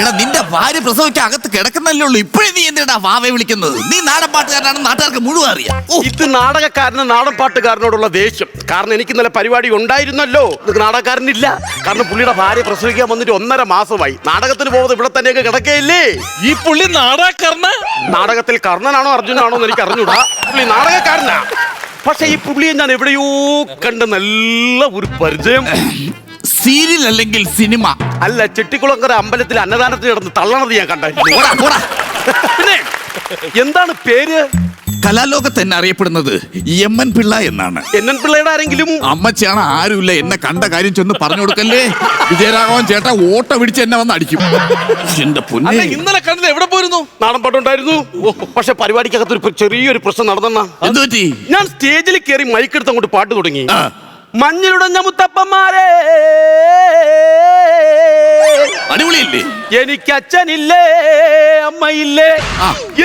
എടാ നിന്റെ ഭാര്യ പ്രസവിക്കാൻ അകത്ത് കിടക്കുന്നല്ലേ ഉള്ളൂ. ഇപ്പോഴേ നീ എന്തിനാ വാവെ വിളിക്കുന്നത്? നീ നാടൻ പാട്ടുകാരനാണെന്ന് നാട്ടുകാർക്ക് മുഴുവൻ അറിയാം. ഓ, ഇത് നാടകക്കാരന് നാടൻ പാട്ടുകാരനോടുള്ള ദേഷ്യം. കാരണം എനിക്ക് ഇന്നലെ പരിപാടി ഉണ്ടായിരുന്നല്ലോ. ഇത് നാടകക്കാരനില്ല. കാരണം പുള്ളിയുടെ ഭാര്യ പ്രസവിക്കാൻ വന്നിട്ട് ഒന്നര മാസമായി. നാടകത്തിന് പോകുന്നത് ഇവിടെ തന്നെയൊക്കെ കിടക്കയില്ലേ? ഈ പുള്ളി നാടകക്കാരന്? നാടകത്തിൽ കർണനാണോ അർജുനാണോ എന്ന് എനിക്ക് അറിഞ്ഞൂടാ. പുള്ളി നാടകക്കാരനാ. പക്ഷെ ഈ പുള്ളിയെ ഞാൻ എവിടെയോ കണ്ട നല്ല ഒരു പരിചയം. സീരിയൽ അല്ലെങ്കിൽ സിനിമ? അല്ല ചെട്ടിക്കുളങ്കര അമ്പലത്തിൽ അന്നദാനത്തിൽ കിടന്ന് തള്ളണത് ഞാൻ കണ്ടായിരുന്നു പോടാ, പോടാ. പിന്നെ എന്താണ് പേര്? കലാലോകത്ത് എന്നെ അറിയപ്പെടുന്നത് എം എൻ പിള്ള എന്നാണ്. എൻ പിള്ളയുടെ ആരെങ്കിലും? അമ്മച്ചാണ് ആരുമില്ല. എന്നെ കണ്ട കാര്യം ചെന്ന് പറഞ്ഞു കൊടുക്കല്ലേ? വിജയരാഘവൻ ചേട്ടാ ഓട്ട പിടിച്ച് എന്നെ വന്ന് അടിക്കും. എന്റെ അല്ല പൊന്നെ ഇന്നലെ കണ്ടത് എവിടെ പോയിരുന്നു? നാടൻ പാട്ടുണ്ടായിരുന്നു. പക്ഷെ പരിപാടിക്കകത്ത് ഒരു ചെറിയൊരു പ്രശ്നം നടന്നെന്നാ. എന്ത് പറ്റി ഞാൻ സ്റ്റേജിൽ കയറി മൈക്കെടുത്ത് അങ്ങോട്ട് പാട്ട് തുടങ്ങി. ആ. മഞ്ഞിലുടഞ്ഞ മുത്തപ്പന്മാരെ. അടിപൊളിയില്ലേ? എനിക്ക് അച്ഛനില്ലേ അമ്മയില്ലേ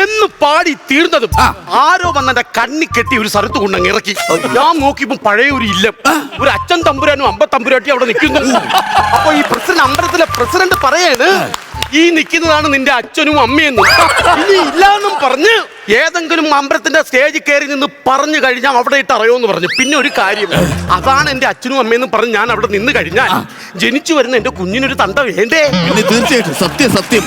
എന്ന് പാടി തീർന്നതും ആരോ വന്നെ കണ്ണി കെട്ടി ഒരു സ്ഥലത്ത് കൊണ്ടങ്ങ് ഇറക്കി. ഞാൻ നോക്കിയപ്പോ പഴയ ഒരു ഇല്ലം. ഒരു അച്ഛൻ തമ്പുരാനും അമ്പ തമ്പുരാട്ടി അവിടെ നിൽക്കുന്നു. അപ്പൊ ഈ പ്രസിഡന്റ് അമ്പലത്തിലെ പ്രസിഡന്റ് പറയാണ് ഈ നിൽക്കുന്നതാണ് നിന്റെ അച്ഛനും അമ്മയെന്നും. ഇനി ഇല്ലാന്നും പറഞ്ഞ് ഏതെങ്കിലും അമ്പലത്തിന്റെ സ്റ്റേജിൽ കയറി നിന്ന് പറഞ്ഞു കഴിഞ്ഞാൽ അവിടെ ഇട്ട് അറിയോന്ന് പറഞ്ഞു. പിന്നെ ഒരു കാര്യം അതാണ് എന്റെ അച്ഛനും അമ്മയെന്നും പറഞ്ഞ് ഞാൻ അവിടെ നിന്ന് കഴിഞ്ഞാൽ ജനിച്ചു വരുന്ന എന്റെ കുഞ്ഞിനൊരു തണ്ട വേണ്ടേ പിന്നെ തീർച്ചയായിട്ടും സത്യം സത്യം.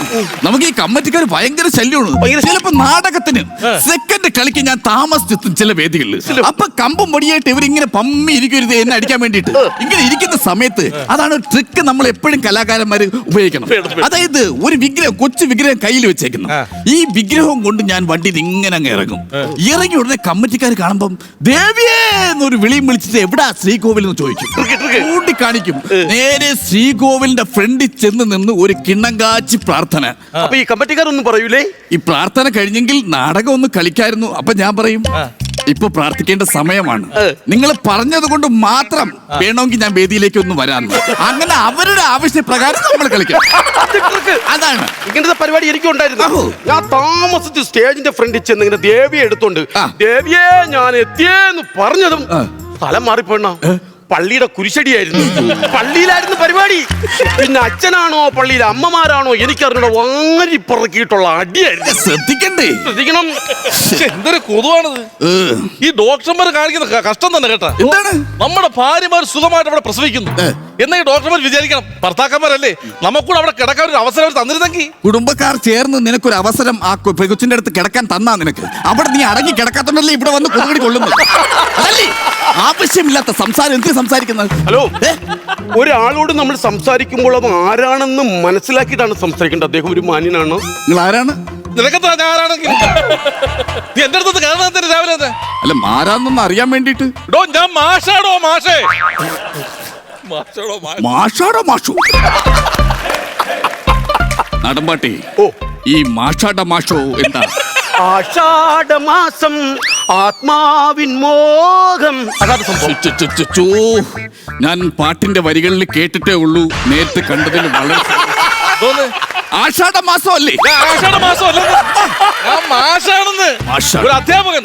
നമുക്ക് ഈ കമ്മറ്റിക്കാർ ഭയങ്കര ശല്യമാണ് ചിലപ്പോ നാടകത്തിന് സെക്കൻഡ് കളിക്ക് ഞാൻ താമസിച്ചെത്തും ചില വേദികളിൽ അപ്പൊ കമ്പും പൊടിയായിട്ട് ഇവരിങ്ങനെ പമ്മി ഇരിക്കരുത് എന്നെ അടിക്കാൻ വേണ്ടിയിട്ട്. ഇങ്ങനെ ഇരിക്കുന്ന സമയത്ത് അതാണ് ട്രിക്ക് നമ്മൾ എപ്പോഴും കലാകാരന്മാര് ഉപയോഗിക്കണം. വേണം, ഒരു വിഗ്രഹം കൊച്ചു വിഗ്രഹം കയ്യിൽ വെച്ചേക്കുന്നു. ഈ വിഗ്രഹം കൊണ്ട് ഞാൻ വണ്ടിയിൽ ഇങ്ങനെ അങ്ങ് ഇറങ്ങും. ഇറങ്ങി ഉടനെ കമ്മിറ്റിക്കാർ കാണുമ്പം ദേവിയേ എന്നൊരു വിളിയും വിളിച്ചിട്ട് എവിടാ ശ്രീകോവിൽ എന്ന് ചോദിക്കും. കാണിക്കും ചൂണ്ടിക്കാണിക്കും നേരെ ശ്രീകോവിലിന്റെ ഫ്രണ്ടിൽ ചെന്ന് നിന്ന് ഒരു കിണ്ണം കാച്ചി പ്രാർത്ഥന. അപ്പൊ ഈ കമ്മിറ്റിക്കാരൊന്നും പറയൂലേ? ഈ പ്രാർത്ഥന കഴിഞ്ഞെങ്കിൽ നാടകം ഒന്ന് കളിക്കായിരുന്നു. അപ്പൊ ഞാൻ പറയും ഇപ്പൊ പ്രാർത്ഥിക്കേണ്ട സമയമാണ്. നിങ്ങൾ പറഞ്ഞത് കൊണ്ട് മാത്രം വേണമെങ്കിൽ ഞാൻ വേദിയിലേക്ക് ഒന്ന് വരാൻ അങ്ങനെ അവരുടെ ആവശ്യപ്രകാരം നമ്മൾ കളിക്കാം. അത് അതാണ്. ഇങ്ങനത്തെ പരിപാടി എനിക്കും ഉണ്ടായിരുന്നു. ഞാൻ താമസിച്ച് സ്റ്റേജിന്റെ ഫ്രണ്ടിൽ ചെന്ന് ഇങ്ങനെ ദേവിയെ എടുത്തോണ്ട് ദേവിയെ ഞാൻ എത്തിയെന്ന് പറഞ്ഞതും. സ്ഥലം മാറിപ്പോണ പള്ളിയുടെ കുരിശടിയായിരുന്നു. പള്ളിയിലായിരുന്നു പരിപാടി. പിന്നെ അച്ഛനാണോ പള്ളിയിലെ അമ്മമാരാണോ എനിക്കറിഞ്ഞൂടെ വാരി പറക്കിയിട്ടുള്ള അടിയായിരുന്നു. ശ്രദ്ധിക്കണ്ടേ? ശ്രദ്ധിക്കണം. ശ്ശെ, എന്തൊരു കൊതുവാണിത്. ഈ ഡോക്ടർമാർ കാണിക്കുന്ന ക- കഷ്ടം തന്നെ കേട്ടാ. എന്താണ്? നമ്മുടെ ഭാര്യമാർ സുഖമായിട്ട് അവിടെ പ്രസവിക്കുന്നു. ഏ. എന്നാ ഈ ഡോക്ടർമാർ വിചാരിക്കണം ഭർത്താക്കന്മാരല്ലേ നമുക്കൂടെ അവിടെ കിടക്കാൻ ഒരു അവസരം അവർ തന്നിരുന്നെങ്കിൽ. കുടുംബക്കാർ ചേർന്ന് നിനക്കൊരു അവസരം ആ കൊ- പെകുച്ചിന്റെ അടുത്ത് കിടക്കാൻ തന്നാ നിനക്ക്. അവിടെ നീ അടങ്ങി കിടക്കാത്തോണ്ടല്ലേ ഇവിടെ വന്ന് കൊതുകടി കൊള്ളുന്നു അതല്ലേ? ആവശ്യമില്ലാത്ത സംസാരം എന്ത് സംസാരിക്കുന്നത്? ഹലോ? ഒരാളോട് നമ്മൾ സംസാരിക്കുമ്പോൾ അത് ആരാണെന്ന് മനസ്സിലാക്കിയിട്ടാണ് സംസാരിക്കേണ്ടത്. അദ്ദേഹം ഒരു മാന്യനാണ്. നിങ്ങൾ ആരാണ് നിനക്കെന്താ ഞാൻ ആരാണെങ്കിൽ നീ എന്റെ അടുത്ത് കാരണം തന്നെ രാവിലെ തന്നെ. അല്ല മാരാന്നൊന്ന് അറിയാൻ വേണ്ടിട്ട് ഡോ ഞാൻ മാഷാടോ മാഷേ. മാഷാടോ മാഷാടോ മാഷു. നടമ്പാട്ടി ഓ. ഈ മാഷാട മാഷോ എന്താ? ആഷാഢമാസം ആത്മാവിൻ മോഹം. അതാണ് സംഭവം. ചു. ഞാൻ പാട്ടിന്റെ വരികളിൽ കേട്ടിട്ടേ ഉള്ളൂ. നേരത്തെ കണ്ടതിൽ വളരെ തോന്ന് ആഷാഢ ഞാൻ ആഷാഢ മാഷാണെന്ന്. ഒരു അധ്യാപകൻ.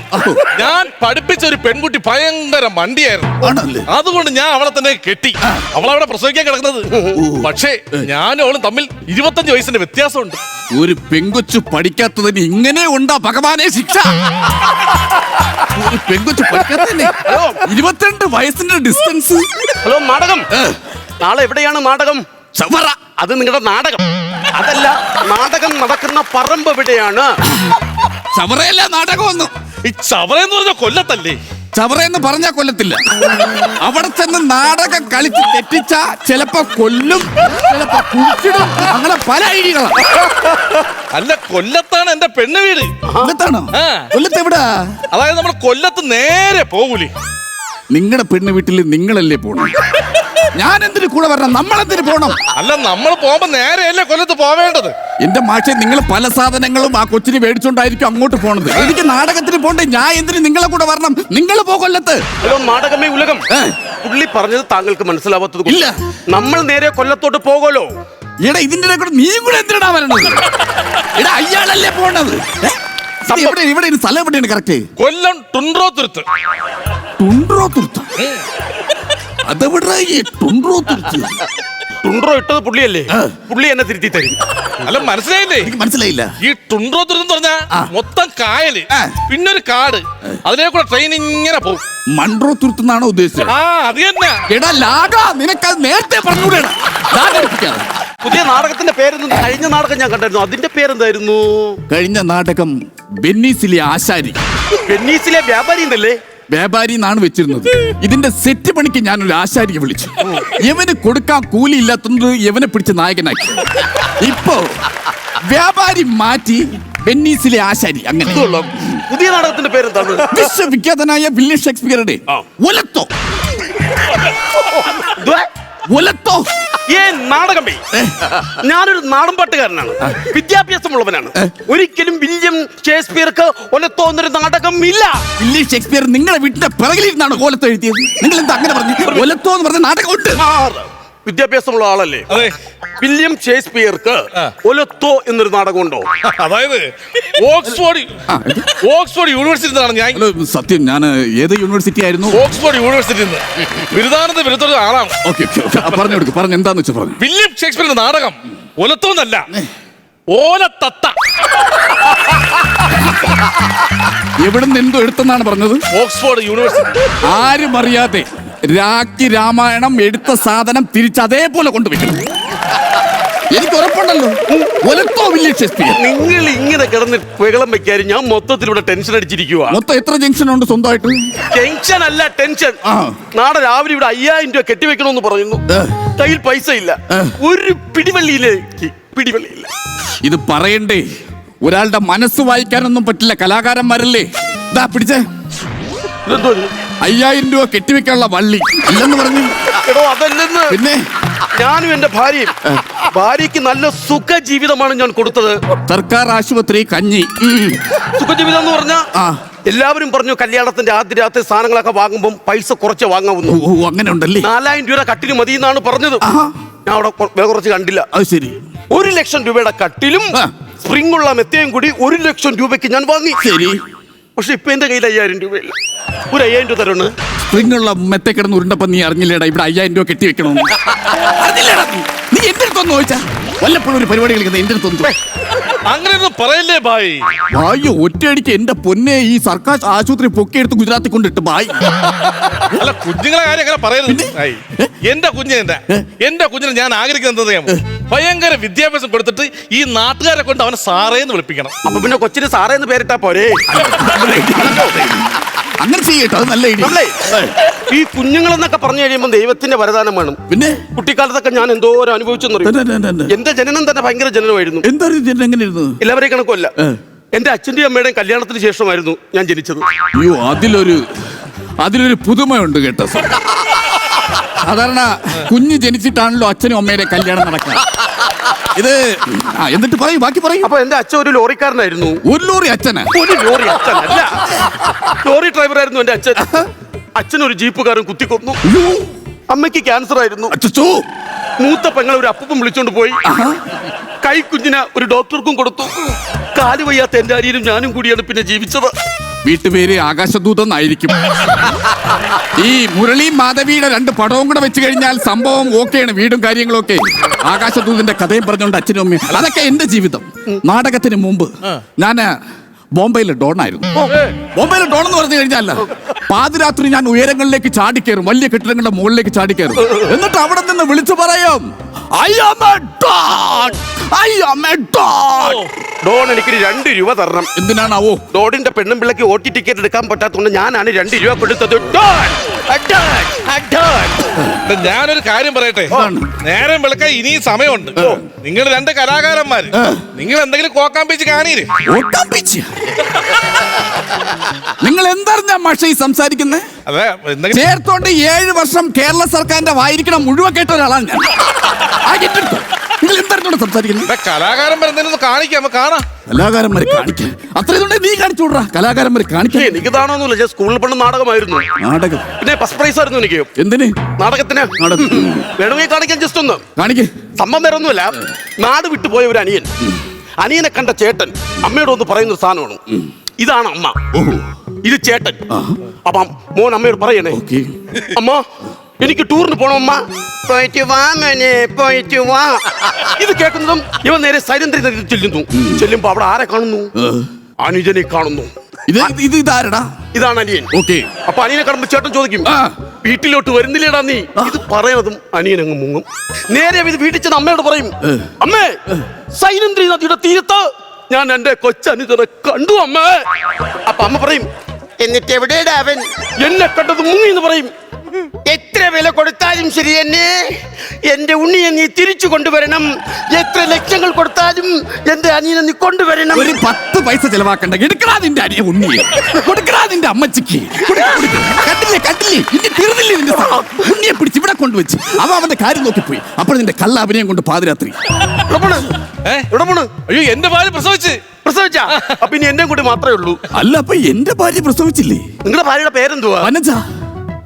ഞാൻ പഠിപ്പിച്ച ഒരു പെൺകുട്ടി ഭയങ്കര മണ്ടിയായിരുന്നു. ആണല്ലേ? അതുകൊണ്ട് ഞാൻ അവളെ തന്നെ കെട്ടി. അവളവിടെ പ്രസവിക്കാൻ കിടക്കുന്നത്. പക്ഷേ ഞാനും അവളും തമ്മിൽ ഇരുപത്തഞ്ച് വയസ്സിന്റെ വ്യത്യാസമുണ്ട്. ഒരു പെങ്കൊച്ചു പഠിക്കാത്തതിന് ഇങ്ങനെ ഉണ്ടാ ഭഗവാനെ ശിക്ഷ. ഒരു പെങ്കൊച്ചു ഹലോ ഇരുപത്തിരണ്ട് വയസ്സിന്റെ ഡിസ്റ്റൻസ് ഹലോ നാടകം നാളെ എവിടെയാണ് നാടകം ചവറ. അത് നിങ്ങളുടെ നാടകം. അതല്ല നാടകം നടക്കുന്ന പറമ്പ് എവിടെയാണ്? ചവറയല്ല നാടകമൊന്നും. ഈ ചവറ എന്ന് പറഞ്ഞ കൊല്ലത്തല്ലേ? ചവറ എന്ന് പറഞ്ഞാ കൊല്ലത്തില്ല. അവിടെ ചെന്ന് നാടകം കളിച്ച് തെറ്റിച്ച ചിലപ്പോ കൊല്ലും ചിലപ്പോ കുഴിച്ചിടും. അങ്ങനെ പല ഐഡിയകളാണ് അല്ല കൊല്ലത്താണ് എന്റെ പെണ്ണ് വീട്. കൊല്ലത്താണോ. കൊല്ലത്ത് എവിടാ? അതായത് നമ്മൾ കൊല്ലത്ത് നേരെ പോകൂലേ. നിങ്ങളുടെ പെണ്ണ് വീട്ടിൽ നിങ്ങളല്ലേ പോണം? ഞാൻ എന്തിനു കൂടെ വരണം? നമ്മളെന്തിനു പോണം? അല്ല നമ്മൾ പോകുമ്പോ നേരെയല്ലേ കൊല്ലത്ത് പോവേണ്ടത്. എന്റെ മാഷെ നിങ്ങൾ പല സാധനങ്ങളും ആ കൊച്ചിന് മേടിച്ചോണ്ടായിരിക്കും അങ്ങോട്ട് പോണത്. എനിക്ക് നാടകത്തിന് പോണ്ടേ? ഞാൻ എന്തിനു നിങ്ങളെ കൂടെ വരണം? നിങ്ങൾ പോ കൊല്ലത്ത്. ഹലോ നാടകമേ ഉലകം. പുള്ളി പറഞ്ഞത് താങ്കൾക്ക് മനസ്സിലാവാത്തത് ഇല്ല. നമ്മൾ നേരെ കൊല്ലത്തോട്ട് പോകലോ. എടാ ഇതിന്റെ കൂടെ നീ കൂടെ എന്തിനാ വരണത്? എടാ അയാളല്ലേ പോണത്? ഇവിടെ സ്ഥലം എവിടെയാണ് കറക്റ്റ് കൊല്ലം ടുണ്ട്രോ തുരുത്ത്. തുണ്ട്രോ തുരുത്ത. അതെവിടെ ഈ തുരുത്ത്? തുണ്ടോ ഇട്ടത് പുള്ളിയല്ലേ? പുള്ളി എന്നെ തിരുത്തി തരും. അല്ല മനസ്സിലായില്ലേ? എനിക്ക് മനസ്സിലായില്ല. ഈ ടുണ്ട്രോ തുരുന്ന് പറഞ്ഞ. മൊത്തം കായൽ പിന്നൊരു പിന്നെ ഒരു കാട് അതിലേ കൂടെ ട്രെയിൻ ഇങ്ങനെ പോകും. മൺട്രോ തുരുത്തുന്നാണോ ഉദ്ദേശിച്ചത്? ആ അത് തന്നെ. എടാ ലാഗ നിനക്കത് നേരത്തെ എടുപ്പിക്കാതെ. പുതിയ നാടകത്തിന്റെ പേരൊന്നും കഴിഞ്ഞ നാടകം ഞാൻ കണ്ടായിരുന്നു. അതിന്റെ പേരെന്തായിരുന്നു? കഴിഞ്ഞ നാടകം ബെന്നീസിലെ ആശാരി. വെന്നീസിലെ വ്യാപാരി ഉണ്ടല്ലേ? വ്യാപാരി എന്നാണ് വെച്ചിരുന്നത്. ഇതിന്റെ സെറ്റ് പണിക്ക് ഞാനൊരു ആശാരിയെ വിളിച്ചു. ഇവന് കൊടുക്കാൻ കൂലി ഇല്ലാത്തത് ഇവനെ പിടിച്ച് നായകനാക്കി. ഇപ്പോ വ്യാപാരി മാറ്റി വെന്നീസിലെ ആശാരി അങ്ങനെ. പുതിയ നാടകത്തിന്റെ പേരെന്താണ്? വിശ്വവിഖ്യാതനായ വില്യം ഷേക്സ്പിയറുടെ. ഒലത്തോ? ഒലത്തോ. ഏ നാടകമേ ഞാനൊരു നാടൻ പാട്ടുകാരനാണ് വിദ്യാഭ്യാസമുള്ളവനാണ്. ഒരിക്കലും വില്യം ഷേക്സ്പിയർക്ക് ഒലത്തോന്നൊരു നാടകം ഇല്ല വില്യം ഷേക്സ്പിയർ നിങ്ങളുടെ വീട്ടിന്റെ പിറകിലിരുന്നാണ് ഓലത്തോ എഴുതിയത് നിങ്ങൾ എന്താ അങ്ങനെ പറഞ്ഞു? ഒലത്തോ എന്ന് പറഞ്ഞ നാടകമുണ്ട്. വിദ്യാഭ്യാസമുള്ള ആളല്ലേ? അതെ. വില്യം ഷേക്സ്പിയർക്ക് ഒലത്തോ എന്നൊരു നാടകമുണ്ടോ? അതായത് ഓക്സ്ഫോർഡ് ഓക്സ്ഫോർഡ് യൂണിവേഴ്സിറ്റി നിന്നാണ് ഞാൻ സത്യം ഞാൻ ഏത് യൂണിവേഴ്സിറ്റി ആയിരുന്നു? ഓക്സ്ഫോർഡ് യൂണിവേഴ്സിറ്റി നിന്ന്. ബിരുദാനന്ദ ബിരുദമുള്ള ആളാണ്. ഓക്കെ ഓക്കെ പറഞ്ഞു കൊടുക്കും പറഞ്ഞു എന്താന്ന് വെച്ചാൽ പറഞ്ഞു. വില്യം ഷേക്സ്പിയറിന്റെ നാടകം ഒലത്തോന്നല്ല ഓലത്തത്ത. എവിടുന്ന് എന്തോ എടുത്തെന്നാണ് പറഞ്ഞത്? Oxford university. ആരും അറിയാതെ. രാഖി രാമായണം എടുത്ത സാധനം തിരിച്ച് അതേപോലെ കൊണ്ടുവയ്ക്കണം. എനിക്ക് ഉറപ്പുണ്ടല്ലോ. ഒലത്തോ വില്യം ഷേക്സ്പിയർ? നിങ്ങൾ ഇങ്ങനെ കിടന്ന് വെകളം വെക്കാനും ഞാൻ മൊത്തത്തിൽ ഇവിടെ ടെൻഷൻ അടിച്ചിരിക്കുക മൊത്തം എത്ര ജംഗ്ഷൻ ഉണ്ട് സ്വന്തമായിട്ട്? ടെൻഷൻ അല്ല ടെൻഷൻ. നാളെ രാവിലെ ഇവിടെ അയ്യായിരം രൂപ കെട്ടിവെക്കണമെന്ന് പറയുന്നു. കയ്യിൽ പൈസ ഇല്ല. ഒരു പിടിവള്ളിയിലേക്ക് പിടിവള്ളിയില്ല. ഇത് പറയണ്ടേ ഒരാളുടെ മനസ്സ് വായിക്കാനൊന്നും പറ്റില്ല. കലാകാരന്മാരല്ലേ? ഇതാ പിടിച്ചേ. ഇതെന്തോ ഇത്? അയ്യായിരം രൂപ കെട്ടിവെക്കാനുള്ള വള്ളി. ഇല്ലെന്ന് പറഞ്ഞു. എടോ അതല്ലെന്ന്. പിന്നെ? ഞാനും എന്റെ ഭാര്യയും. ഭാര്യയ്ക്ക് നല്ല സുഖ ജീവിതമാണ് ഞാൻ കൊടുത്തത്. സർക്കാർ ആശുപത്രി കഞ്ഞി. ഉം. സുഖജീവിതം എന്ന് പറഞ്ഞാ ആ. എല്ലാവരും പറഞ്ഞു കല്യാണത്തിന്റെ ആദ്യ രാത്രി സാധനങ്ങളൊക്കെ വാങ്ങുമ്പോൾ പൈസ കുറച്ച് വാങ്ങാവുന്നു. ഓ, അങ്ങനെ ഉണ്ടല്ലേ? നാലായിരം രൂപ കട്ടിൽ മതി എന്നാണ് പറഞ്ഞത്. ഞാൻ അവിടെ കൊ- വില കുറച്ച് കണ്ടില്ല. അത് ശരി. ഒരു ലക്ഷം രൂപയുടെ കട്ടിലും ആ. സ്പ്രിംഗ് ഉള്ള മെത്തയും കൂടി ഒരു ലക്ഷം രൂപയ്ക്ക് ഞാൻ വാങ്ങി. ശരി. പക്ഷെ ഇപ്പൊ എന്റെ കയ്യിൽ അയ്യായിരം രൂപയില്ല. ഒരു അയ്യായിരം രൂപ തരണം? സ്പ്രിങ്ങുള്ള മെത്തെ കിടന്ന് ഉരുണ്ടപ്പം നീ അറിഞ്ഞില്ലേടാ ഇവിടെ അയ്യായിരം രൂപ കെട്ടി വെക്കണോ അറിഞ്ഞില്ലേടാ നീ? നീ എന്റെ അടുത്തൊന്ന് ചോദിച്ചാ? വല്ലപ്പോഴും ഒരു പരിപാടി കളിക്കുന്ന എന്റെ അടുത്തൊന്ന് അങ്ങനെയൊന്നും പറയല്ലേ ഭായി ഭായി ഒറ്റയടിക്ക് എന്റെ പൊന്നെ ഈ സർക്കാർ ആശുപത്രി പൊക്കിയെടുത്ത് ഗുജറാത്തിൽ കൊണ്ടിട്ട് ഭായി അല്ല കുഞ്ഞുങ്ങളെ കാര്യം അങ്ങനെ പറയരുത്. എന്റെ കുഞ്ഞ് എന്റെ കുഞ്ഞിനെ ഞാൻ ആഗ്രഹിക്കുന്നത് എന്താ? ഭയങ്കര വിദ്യാഭ്യാസം കൊടുത്തിട്ട് ഈ നാട്ടുകാരെ കൊണ്ട് അവനെ സാറേ എന്ന് വിളിപ്പിക്കണം. അപ്പൊ പിന്നെ കൊച്ചിന് സാറേ എന്ന് പേരിട്ടാ പോരെ? അങ്ങനെ ചെയ്യട്ടോ അത് നല്ല ഐഡിയ ഈ കുഞ്ഞുങ്ങളെന്നൊക്കെ പറഞ്ഞു കഴിയുമ്പോൾ ദൈവത്തിന്റെ വരദാനം വേണം. പിന്നെ? കുട്ടിക്കാലത്തൊക്കെ ഞാൻ എന്തോ ഒരു തന്നെ. എന്റെ ജനനം തന്നെ ഭയങ്കര ജനനമായിരുന്നു. എന്താ ജനനം എല്ലാവരെയും കണക്കുമല്ല. എന്റെ അച്ഛന്റെയും അമ്മയുടെയും കല്യാണത്തിന് ശേഷമായിരുന്നു ഞാൻ ജനിച്ചത്. അയ്യോ അതിലൊരു അതിലൊരു പുതുമയുണ്ട് കേട്ടോ സാധാരണ കുഞ്ഞ് ജനിച്ചിട്ടാണല്ലോ അച്ഛനും അമ്മയുടെ കല്യാണം നടക്കുക ഇത് ആ എന്നിട്ട് പറയൂ ബാക്കി പറയൂ. അപ്പൊ എന്റെ അച്ഛൻ ഒരു ലോറിക്കാരനായിരുന്നു. ഒരു ലോറി അച്ഛന്? ഒരു ലോറി അച്ഛനല്ല. ലോറി ഡ്രൈവർ ആയിരുന്നു എന്റെ അച്ഛൻ. അച്ഛൻ ഒരു ജീപ്പുകാരൻ കുത്തിക്കൊന്നു. അമ്മയ്ക്ക് ക്യാൻസർ ആയിരുന്നു. അച്ചോ മൂത്ത പെങ്ങളെ ഒരു അപ്പൂപ്പൻ വിളിച്ചോണ്ട് പോയി. കൈ കുഞ്ഞിന് ഒരു ഡോക്ടർക്കും കൊടുത്തു. കാൽ വയ്യാത്ത എന്റെ അരിയനും ഞാനും കൂടിയാണ് പിന്നെ ജീവിച്ചത്. വീട്ടുപേര് ആകാശദൂതെന്നായിരിക്കും. ഈ മുരളി മാധവിയുടെ രണ്ട് പടവും കൂടെ വെച്ച് കഴിഞ്ഞാൽ സംഭവം ഓക്കെയാണ് വീടും കാര്യങ്ങളും ഒക്കെ ആകാശദൂതിന്റെ കഥയും പറഞ്ഞുകൊണ്ട് അച്ഛനും അമ്മയും. അതൊക്കെ എന്റെ ജീവിതം. നാടകത്തിന് മുമ്പ് ഞാൻ ബോംബെയിലെ ഡോണായിരുന്നു. ബോംബെയിലെ ഡോൺ എന്ന് പറഞ്ഞു കഴിഞ്ഞാൽ പാതിരാത്രി ഞാൻ ഉയരങ്ങളിലേക്ക് ചാടിക്കയറും വലിയ കെട്ടിടങ്ങളുടെ മുകളിലേക്ക് ചാടിക്കയറും എന്നിട്ട് അവിടെ നിന്ന് വിളിച്ചു പറയും. ഡോൺ എനിക്ക് രണ്ട് രൂപ തരണം. എന്തിനാണാവോ? ഡോഡിന്റെ പെണ്ണും പിള്ളക്ക് ഓട്ടി ടിക്കറ്റ് എടുക്കാൻ പറ്റാത്തതുകൊണ്ട് ഞാനാണ് രണ്ട് രൂപ കൊടുത്തത്. ഡോൺ. ഞാനൊരു കാര്യം പറയട്ടെ? നേരം വിളക്കാൻ ഇനിയും സമയമുണ്ട്. നിങ്ങൾ രണ്ട് കലാകാരന്മാര്. നിങ്ങൾ എന്തെങ്കിലും കോക്കാൻ പിച്ച് കാണീര്. നിങ്ങൾ എന്തറിഞ്ഞ മഷ ഈ സംസാരിക്കുന്നത് ചേർത്തോണ്ട് ഏഴ് വർഷം കേരള സർക്കാരിന്റെ വായിരിക്കണം മുഴുവൻ കേട്ട ഒരാളാണ് ഞാൻ. നിങ്ങൾ എന്തറിഞ്ഞോണ്ട് സംസാരിക്കുന്നത്? ഇവിടെ കലാകാരൻ കാണിക്കാം കാണാം. കലാകാരന്മാരെ കാണിക്കാൻ നീ കാണിച്ചോടാ വിടറാ കലാകാരന്മാരെ കാണിക്കാൻ എനിക്ക് താണോന്നുമില്ല ഞാൻ സ്കൂളിൽ പണ്ട് നാടകമായിരുന്നു. നാടകം. പിന്നെ ഫസ്റ്റ് പ്രൈസ് ആയിരുന്നു എനിക്ക്. എന്തിന്? നാടകത്തിന്. വേണമെങ്കിൽ കാണിക്കാൻ ജസ്റ്റ് ഒന്ന്. കാണിക്കേ. സംഭവം വേറെ ഒന്നുമില്ല. നാട് വിട്ടുപോയ ഒരു അനിയൻ. അനിയനെ കണ്ട ചേട്ടൻ അമ്മയോട് ഒന്ന് പറയുന്ന ഒരു സാധനമാണ്. ഇതാണ് അമ്മ. ഓഹോ. ഇത് ചേട്ടൻ. അപ്പം മോൻ അമ്മയോട് പറയണേ. ഓക്കെ. അമ്മ എനിക്ക് ടൂറിന് പോണമ്മാ പോയിട്ട് വാ മോനെ പോയിട്ട് വാ. ഇത് കേൾക്കുന്നതും ഇവൻ നേരെ സരിന്ദ്രി നദി ചെല്ലുന്നു. ചെല്ലുമ്പോ അവിടെ ആരെ കാണുന്നു? അനുജനെ കാണുന്നു. ഇത് ഇത് ഇതാരടാ? ഇതാണ് അനിയൻ. ഓക്കെ. അപ്പൊ അനിയനെ കാണുമ്പോ ചേട്ടൻ ചോദിക്കും വീട്ടിലോട്ട് വരുന്നില്ലേടാ നീ? ഇത് പറയണതും അനിയൻ അങ്ങ് മുങ്ങും. നേരെ ഇത് വീട്ടിൽ ചെന്ന് അമ്മയോട് പറയും അമ്മേ സൈനന്ദ്രി നദിയുടെ തീരത്ത് ഞാൻ എന്റെ കൊച്ചനുജനെ കണ്ടു അമ്മേ. അപ്പൊ അമ്മ പറയും എന്നിട്ട് എവിടെയാണ് അവൻ? എന്നെ കണ്ടത് മുങ്ങി എന്ന് പറയും. എത്ര വില കൊടുത്താലും ശരി എന്നെ. എന്റെ ഉണ്ണിയെ നീ തിരിച്ചു കൊണ്ടുവരണം. എത്ര ലക്ഷങ്ങൾ കൊടുത്താലും എന്റെ അനിയനെ നീ കൊണ്ടുവരണം. ഒരു പത്ത് പൈസ ചെലവാക്കണ്ട. എടുക്കടാ നിന്റെ അനിയ ഉണ്ണിയെ. കൊടുക്കടാ നിന്റെ അമ്മച്ചിക്ക്. കൊടുക്ക്, കൊടുക്ക്. കണ്ടില്ലേ കണ്ടില്ലേ? ഇനി തീർന്നില്ലേ നിന്റെ ഉണ്ണിയെ പിടിച്ച് ഇവിടെ കൊണ്ടുവച്ച് അവ അവന്റെ കാര്യം നോക്കിപ്പോയി. അപ്പോൾ നിന്റെ കള്ള അഭിനയം കൊണ്ട് പാതിരാത്രി. എവിടെ പോണ്? ഏ? എവിടെ പോണ്? അയ്യോ എന്റെ ഭാര്യ പ്രസവിച്ച്. പ്രസവിച്ചാ? അപ്പൊ ഇനി എന്നെ കൂടി മാത്രമേ ഉള്ളൂ. അല്ല അപ്പൊ എന്റെ ഭാര്യ പ്രസവിച്ചില്ലേ? നിങ്ങളുടെ ഭാര്യയുടെ പേരെന്തുവാ? വനജ.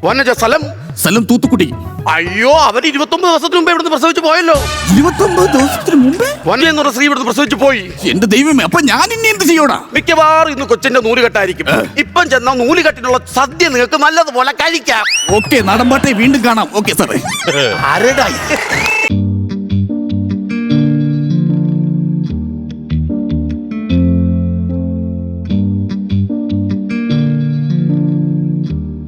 വനജ സ്ഥലം? സ്ഥലം തൂത്തുക്കുടി. അയ്യോ അവർ ഇരുപത്തൊമ്പത് ദിവസത്തിന് മുമ്പ് ഇവിടുന്ന് പ്രസവിച്ചു പോയല്ലോ. ഇരുപത്തൊമ്പത് ദിവസത്തിന് മുമ്പേ? വനജ എന്നുള്ള സ്ത്രീ ഇവിടുന്ന് പ്രസവിച്ചു പോയി. എന്റെ ദൈവമേ അപ്പൊ ഞാൻ ഇനി എന്ത് ചെയ്യോടാ? മിക്കവാറും ഇന്ന് കൊച്ചിന്റെ നൂലുകെട്ടായിരിക്കും ഇപ്പം ചെന്ന നൂലുകെട്ടിനുള്ള സദ്യ നിങ്ങൾക്ക് നല്ലതുപോലെ കഴിക്കാം. ഓക്കെ നടമ്പാട്ടെ വീണ്ടും കാണാം. ഓക്കെ സാറേ. ആരുടെ